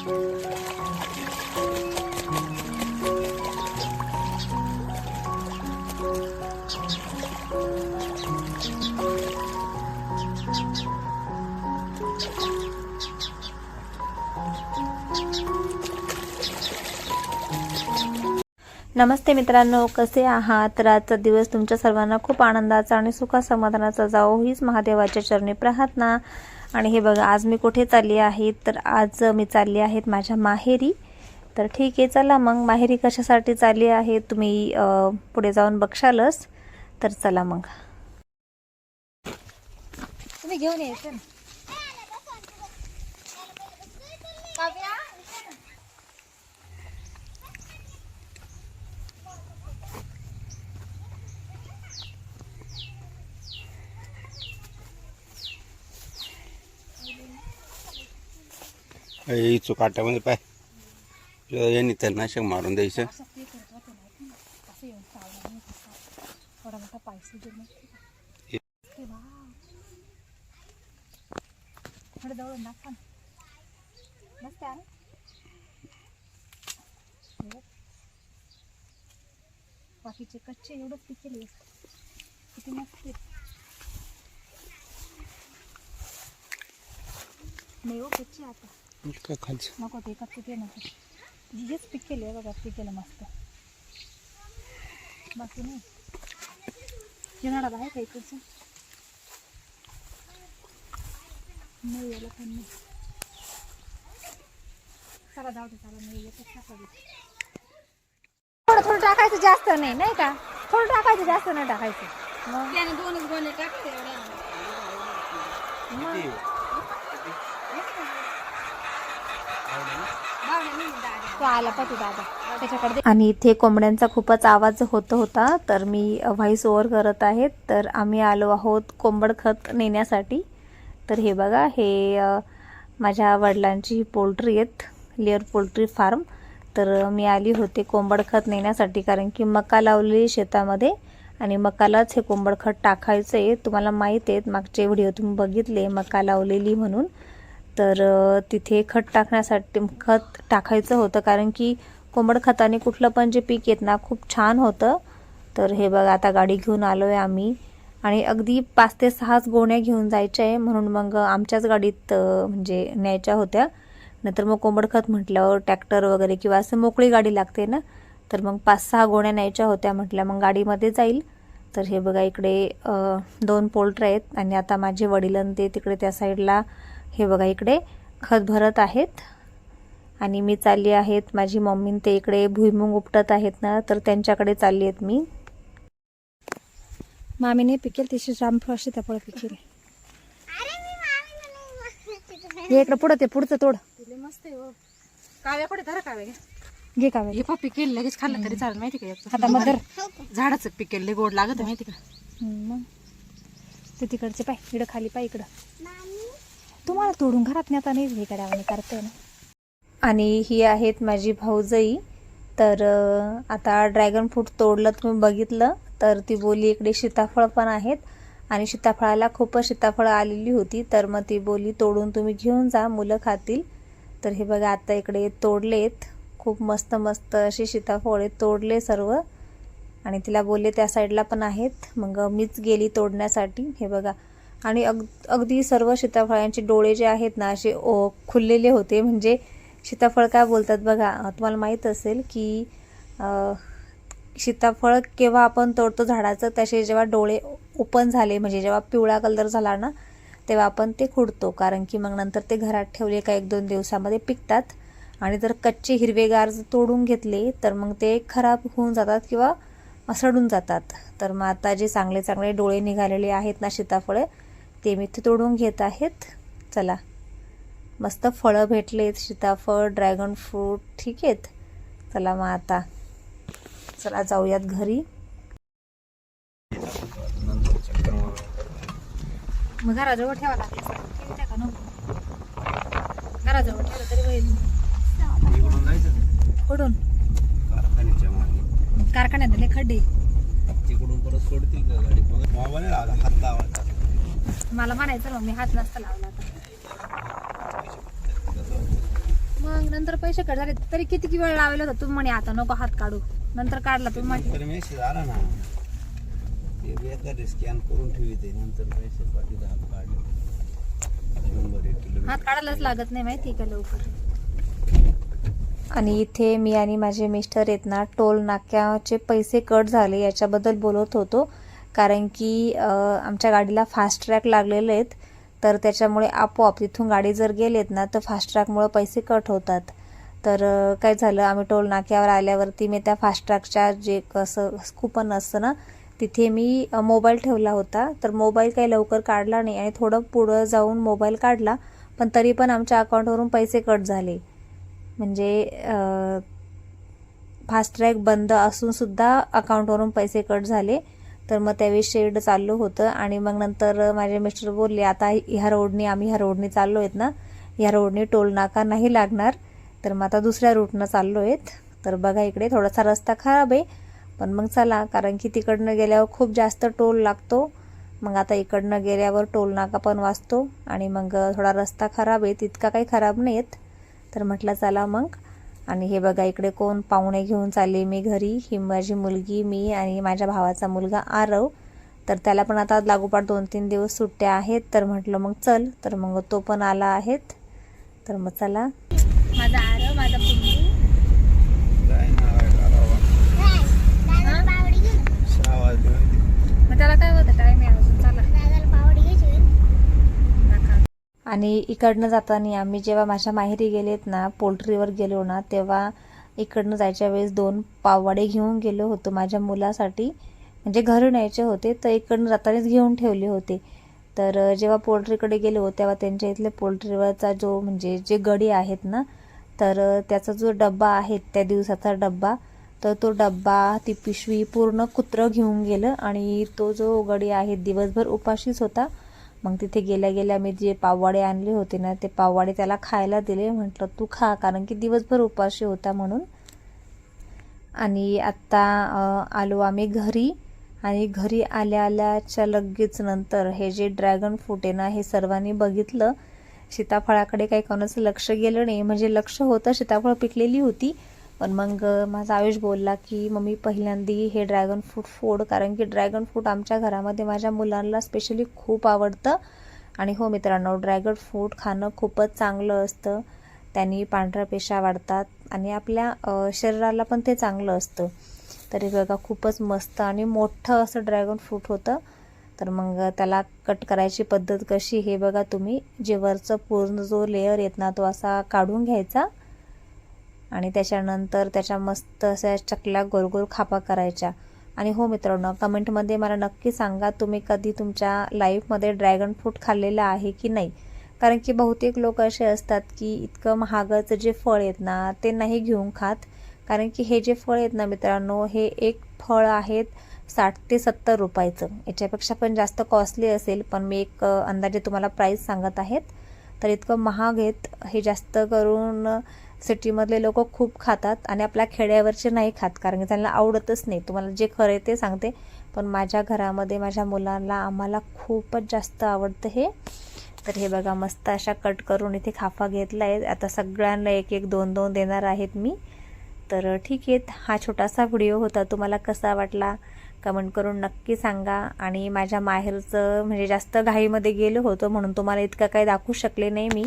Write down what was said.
नमस्ते मित्रांनो कसे आहात? तर आजचा दिवस तुमच्या सर्वांना खूप आनंदाचा आणि सुखा समाधानाचा जावो हीच महादेवाच्या चरणी प्रार्थना. आणि हे बघा आज मी कुठे चालली आहे? तर आज मी चालली आहेत माझ्या माहेरी. तर ठीक आहे चला मग. माहेरी कशासाठी चालली आहे तुम्ही पुढे जाऊन बघशालच. तर चला मग. तुम्ही घेऊन यायचं ना यायचो काट्यामध्ये पाय यांनी तर नाशक मारून द्यायचं असं ते करत होते माहिती ना असं येऊन चावला नाही कसा थोडा मोठा पायसी जर नसते का? ते बाप. थोडं दळून दाखवा ना मस्त आहे हे. बघ. बाकीचे कच्चे एवढंच पिकेले किती मस्त. नाही हो कच्चे आता. काय खालचं नको ते कच्चे ते नको. हेच पिक केले बघा पिक केलं मस्त. बाकी नाही. येणार आहे का इकडचं. नाही याला पण नाही. चला जाऊ दे चला नाही टाकावी थोडं थोडं टाकायचं जास्त नाही नाही का? थोडं टाकायचं जास्त नाही टाकायचं. मग त्याने दोनच गोणे टाकते एवढ्या. तो आला पाहतो दादा. त्याच्याकडे आणि इथे कोंबड्यांचा खूपच आवाज होत होता तर मी व्हॉइस ओव्हर करत आहेत. तर आम्ही आलो आहोत कोंबड खत नेण्यासाठी. तर हे बघा हे माझ्या वडिलांची ही पोल्ट्री आहेत लेअर पोल्ट्री फार्म. तर मी आली होते कोंबड खत नेण्यासाठी कारण की मका लावलेली शेतामध्ये आणि मकालाच हे कोंबड खत टाकायचं आहे तुम्हाला माहीत आहेत मागचे व्हिडिओ तुम्ही बघितले मका लावलेली म्हणून. तर तिथे खत टाकण्यासाठी खत टाकायचं होतं कारण की कोंबड खताने कुठलं पण जे पीक येत ना खूप छान होतं. तर हे बघा आता गाडी घेऊन आलो आहे आम्ही. आणि अगदी पाच ते सहाच गोण्या घेऊन जायच्या आहे म्हणून मग आमच्याच गाडीत म्हणजे न्यायच्या होत्या. नंतर मग कोंबड खत म्हटल्यावर ट्रॅक्टर वगैरे किंवा असं मोकळी गाडी लागते ना तर मग पाच सहा गोण्या न्यायच्या होत्या म्हटल्या मग गाडीमध्ये जाईल. तर हे बघा इकडे दोन पोल्ट्र आहेत आणि आता माझे वडील ते तिकडे त्या साईडला हे बघा इकडे खत भरत आहेत. आणि मी चालली आहेत. माझी मम्मी ते इकडे भुईमुंग उपटत आहेत ना तर त्यांच्याकडे चालली आहेत मी. मामीने पिकेल तिशी रामफळ सीताफळ पिकेल. हे इकडं पुढं ते पुढचं तोड. मस्त हो. काव्या धरा काव्या. घे. घे का हे पप्पी केलं लगेच खाल्लं तरी चालेल माहिती का? हातामध्ये झाडाचं पीक केलं लय गोड लागत माहिती का? मग. ते तिकडचे पाय इकडं खाली पाय इकडं. तुम्हाला तोडून घरात नेता नाही हे करावं करते ना. आणि ही आहेत माझी भाऊजई. तर आता ड्रॅगन फ्रूट तोडलं तुम्ही बघितलं तर ती बोली इकडे सीताफळ पण आहेत. आणि सीताफळाला खूपच सीताफळं आलेली होती तर मग ती बोली तोडून तुम्ही घेऊन जा मुलं खातील. तर हे बघा आता इकडे तोडलेत. खूप मस्त मस्त असे सीताफळे तोडले सर्व. आणि तिला बोलले त्या साईडला पण आहेत. मग मीच गेली तोडण्यासाठी. हे बघा आणि अग अगदी सर्व सीताफळांचे डोळे जे आहेत ना असे ओ खुललेले होते. म्हणजे सीताफळ काय बोलतात बघा तुम्हाला माहीत असेल की सीताफळ केव्हा आपण तोडतो झाडाचं त्याचे जेव्हा डोळे ओपन झाले म्हणजे जेव्हा पिवळा कलर झाला ना तेव्हा आपण ते खुडतो. कारण की मग नंतर ते घरात ठेवले का एक दोन दिवसामध्ये पिकतात. आणि जर कच्चे हिरवेगार जर तोडून घेतले तर मग ते खराब होऊन जातात किंवा सडून जातात. तर मग आता जे चांगले चांगले डोळे निघालेले आहेत ना सीताफळे ते मी ते तोडून घेत आहेत. चला. मस्त फळं भेटलेत सीताफळ ड्रॅगन फ्रूट ठीक आहेत. चला मग आता. चला जाऊयात घरी. मग घराजवळ ठेवा घराजवळ ठेवलं तरी होईल. कुठून? कारखान्यात खड्डे. तिकडून परत सोडतील का गाडी? हात लावायचा. मला म्हणायचं मग मी हात नसता लावला आता मग नंतर पैसे कट झाले तरी किती वेळ लावला होता? तुम्ही म्हणे आता नको हात काढू. नंतर काढला तुम्ही म्हणे. मेसेज आला ना. ते बेकार स्कॅन करून ठेवते नंतर पैसे पाठी हात काढले. शंभर एक किलो हात काढायलाच लागत नाही माहिती का लवकर? आणि इथे मी आणि माझे मिस्टर आहेत ना टोल नाक्याचे पैसे कट झाले याच्याबद्दल बोलत होतो. कारण की आमच्या गाडीला फास्ट ट्रॅक लागलेले आहेत तर त्याच्यामुळे आपोआप तिथून गाडी जर गेलेत ना तर फास्ट ट्रॅकमुळे पैसे कट होतात. तर काय झालं आम्ही टोल नाक्यावर आल्यावरती मी त्या फास्ट ट्रॅकच्या जे कसं कुपन असतं ना तिथे मी मोबाईल ठेवला होता. तर मोबाईल काही लवकर काढला नाही आणि थोडं पुढं जाऊन मोबाईल काढला पण तरी पण आमच्या अकाउंटवरून पैसे कट झाले. म्हणजे फास्ट ट्रॅक बंद असूनसुद्धा अकाउंटवरून पैसे कट झाले. तर मग त्यावेळी शेड चाललो होतं आणि मग नंतर माझे मिस्टर बोलले आता ह्या रोडनी आम्ही ह्या रोडनी चाललो आहेत ना ह्या रोडनी टोल नाका नाही लागणार. तर मग आता दुसऱ्या रूटनं चाललो आहेत तर बघा इकडे थोडासा रस्ता खराब आहे पण मग चला कारण की तिकडनं गेल्यावर खूप जास्त टोल लागतो. मग आता इकडनं गेल्यावर टोल नाका पण वाचतो आणि मग थोडा रस्ता खराब आहे तितका काही खराब नाही आहेत तर म्हटलं चला मग. आणि हे बघा इकडे कोण पाहुणे घेऊन चालले मी घरी. ही माझी मुलगी मी आणि माझ्या भावाचा मुलगा आरव. तर त्याला पण आता लागोपाठ दोन तीन दिवस सुट्ट्या आहेत. तर म्हटलं मग चल. तर मग तो पण आला आहेत. तर मग चला. माझा आरव माझा काय? मग त्याला काय होतं? टाइम आहे अजून चला नका. आणि इकडनं जाताना आम्ही जेव्हा माझ्या माहेरी गेलेत ना पोल्ट्रीवर गेलो ना तेव्हा इकडनं जायच्या वेळेस दोन पाववाडे घेऊन गेलो होतो माझ्या मुलासाठी. म्हणजे घरी न्यायचे होते तर इकडनं जातानाच घेऊन ठेवले होते. तर जेव्हा पोल्ट्रीकडे गेलो तेव्हा त्यांच्या इथल्या पोल्ट्रीवरचा जो म्हणजे जे गडी आहेत ना तर त्याचा जो डब्बा आहे त्या दिवसाचा डब्बा तर तो डब्बा ती पिशवी पूर्ण कुत्रं घेऊन गेलं आणि तो जो गडी आहे दिवसभर उपाशीच होता. मग तिथे गेल्या गेल्या मी जे पाववाडे आणले होते ना ते पाववाडे त्याला खायला दिले. म्हटलं तू खा कारण की दिवसभर उपाशी होता म्हणून. आणि आत्ता आलो आम्ही घरी. आणि घरी आल्या आल्याच्या लगेच नंतर हे जे ड्रॅगन फ्रूट आहे ना हे सर्वांनी बघितलं. सीताफळाकडे काही कोणाचं लक्ष गेलं नाही. म्हणजे लक्ष होतं सीताफळ पिकलेली होती. पण मग माझा आयुष बोलला की मम्मी पहिल्यांदी हे ड्रॅगन फ्रूट फोड कारण की ड्रॅगन फ्रूट आमच्या घरामध्ये माझ्या मुलांना स्पेशली खूप आवडतं. आणि हो मित्रांनो ड्रॅगन फ्रूट खाणं खूपच चांगलं असतं. त्यांनी पांढऱ्या पेशा वाढतात आणि आपल्या शरीराला पण ते चांगलं असतं. तरी बघा खूपच मस्त आणि मोठं असं ड्रॅगन फ्रूट होतं. तर मग त्याला कट करायची पद्धत कशी हे बघा तुम्ही. जे वरचं पूर्ण जो लेअर येत ना तो असा काढून घ्यायचा. आणि त्याच्यानंतर त्याच्या मस्त अशा चकल्या गोल गोल खापा करायच्या. आणि हो मित्रांनो कमेंटमध्ये मला नक्की सांगा तुम्ही कधी तुमच्या लाईफमध्ये ड्रॅगन फ्रूट खाल्लेलं आहे की नाही? कारण की बहुतेक लोक असे असतात की इतकं महागाचं जे फळ आहेत ना ते नाही घेऊन खात. कारण की हे जे फळ आहेत ना मित्रांनो हे एक फळ आहेत साठ ते सत्तर रुपयाचं. याच्यापेक्षा पण जास्त कॉस्टली असेल पण मी एक अंदाजे तुम्हाला प्राईस सांगत आहेत. तर इतकं महाग आहेत हे जास्त करून सिटीमधले लोक खूप खातात आणि आपल्या खेड्यावरचे नाही खात कारण की त्यांना आवडतच नाही. तुम्हाला जे खरं आहे ते सांगते. पण माझ्या घरामध्ये माझ्या मुलांना आम्हाला खूपच जास्त आवडतं हे. तर हे बघा मस्त अशा कट करून इथे खाफा घेतला आहे. आता सगळ्यांना एक एक दोन दोन देणार आहेत मी. तर ठीक आहे हा छोटासा व्हिडिओ होता. तुम्हाला कसा वाटला कमेंट करून नक्की सांगा. आणि माझ्या माहेरचं म्हणजे जास्त घाईमध्ये गेलो होतो म्हणून तुम्हाला इतकं काही दाखवू शकले नाही मी.